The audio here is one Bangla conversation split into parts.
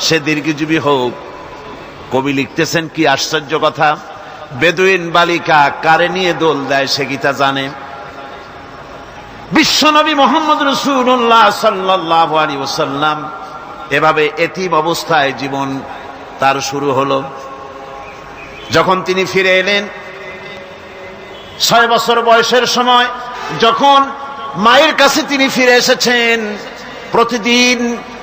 সে দীর্ঘজীবী হোক। কবি লিখতেছেন কি আশ্চর্য কথা। বেদুইন বালিকা কারে নিয়ে দোল দেয় সে গীতা জানে। বিশ্বনবী মোহাম্মদ রসুল্লাহ সাল্লাহ আলী ওসাল্লাম এভাবে এতিম অবস্থায় জীবন তার শুরু হলো। যখন তিনি ফিরে এলেন, ছয় বছর বয়সের সময় যখন মায়ের কাছে তিনি ফিরে এসেছেন, প্রতিদিন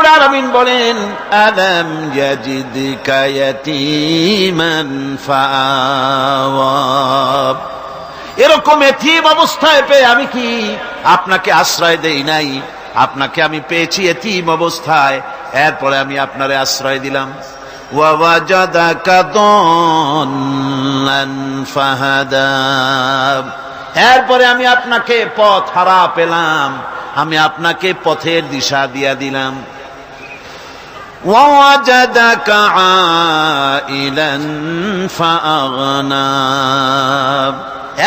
রাব্বুল আলামিন বলেন, আলাম ইয়াজিদকা ইয়াতীমান এরকম এতিম অবস্থায় পেয়ে আমি কি আপনাকে আশ্রয় দেই নাই? আপনাকে আমি পেয়েছি এতিম অবস্থায়, এরপরে আমি আপনারে আশ্রয় দিলাম। এরপরে আমি আপনাকে পথ হারা পেলাম, আমি আপনাকে পথের দিশা দিয়া দিলাম। ووجدك عائلا فأغنى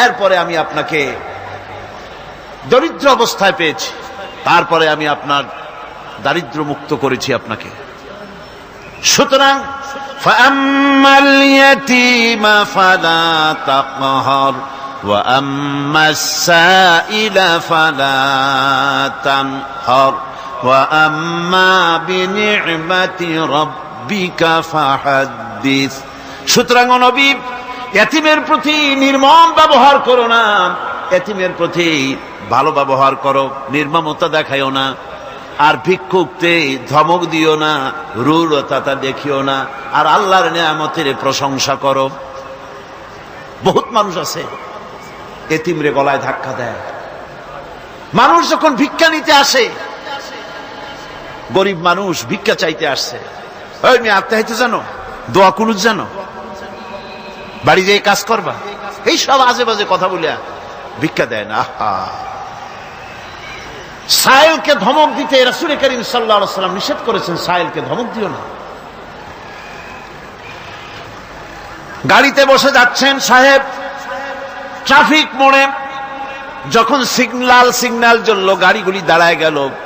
এরপরে আমি আপনাকে দরিদ্র অবস্থায় পেয়েছি তারপরে আমি আপনার দারিদ্র মুক্ত করেছি আপনাকে সুতরাং فأما اليتيم فلا تقهر وأما السائل فلا تنهر সুতরাং নবী, এতিমের প্রতি নির্মম ব্যবহার করো না। এতিমের প্রতি ভালো ব্যবহার করো, নির্মমতা দেখাইও না। আর ভিক্ষুকতে ধমক দিও না রুরতা দেখিও না। আর আল্লাহর নিয়ামতের প্রশংসা করো। বহুত মানুষ আছে, এতিমরে গলায় ধাক্কা দেয়। মানুষ যখন ভিক্ষা নিতে আসে গরিব মানুষ ভিক্ষা চাইতে আসছে। আত্মাহিত জানো? দোয়া কুনুজ জানো? বাড়ি যেয়ে কাজ করবা? এই সব আজে বাজে কথা বলিয়া ভিক্ষা দেয় না। আহা। সাহেলকে ধমক দিতে রাসুল করিম সাল্লাম নিষেধ করেছেন সাহেলকে ধমক দিও না। গাড়িতে বসে যাচ্ছেন সাহেব। ট্রাফিক মোড়ে। যখন সিগনাল সিগনাল জ্বলল, গাড়িগুলি দাঁড়ায় গেল।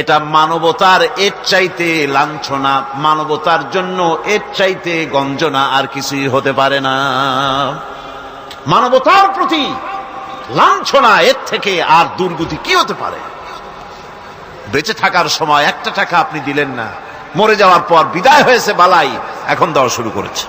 এটা মানবতার এর চাইতে লাঞ্ছনা, মানবতার জন্য এর চাইতে গঞ্জনা আর কিছুই হতে পারে না। মানবতার প্রতি লাঞ্ছনা এর থেকে আর দুর্গতি কি হতে পারে? বেঁচে থাকার সময় একটা টাকা আপনি দিলেন না, মরে যাওয়ার পর বিদায় হয়েছে বালাই, এখন দেওয়া শুরু করেছে।